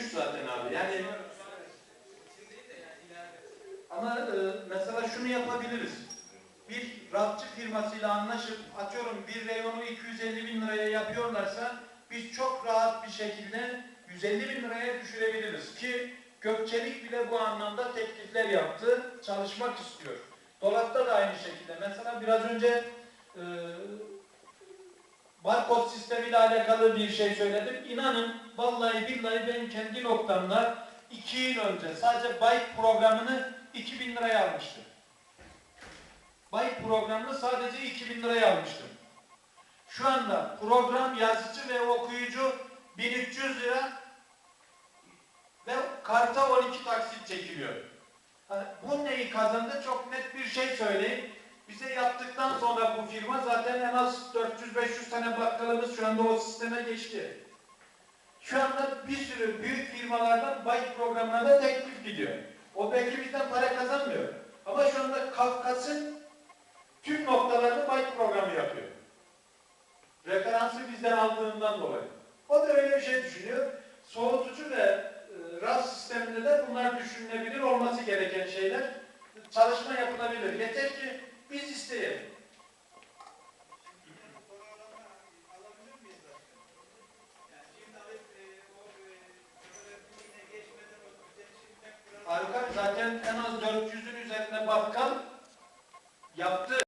düşük zaten abi. Yani ama e, mesela şunu yapabiliriz. Bir rafçı firmasıyla anlaşıp atıyorum bir reyonu 250 bin liraya yapıyorlarsa biz çok rahat bir şekilde 150 bin liraya düşürebiliriz ki Gökçelik bile bu anlamda teklifler yaptı, çalışmak istiyor. Dolapta da aynı şekilde. Mesela biraz önce e, barkod sistemiyle alakalı bir şey söyledim. İnanın vallahi billahi ben kendi noktamda iki yıl önce sadece Byte programını 2000 liraya almıştım. Byte programını sadece 2000 liraya almıştım. Şu anda program yazıcı ve okuyucu 1300 lira ve karta 12 taksit çekiliyor. Bu neyi kazandı? Çok net bir şey söyleyeyim. Bize yaptıktan sonra bu firma zaten en az 400-500 tane o sisteme geçti. Şu anda bir sürü büyük firmalardan Byte programlarına teklif gidiyor. O belki bizden para kazanmıyor. Ama şu anda Kafkas'ın tüm noktalarını Byte programı yapıyor. Referansı bizden aldığından dolayı. O da öyle bir şey düşünüyor. Soğutucu ve e, raf sisteminde de bunlar düşünülebilir olması gereken şeyler. Çalışma yapılabilir. Yeter ki biz isteyelim. zaten en az 400'ün üzerinde bakkal yaptı.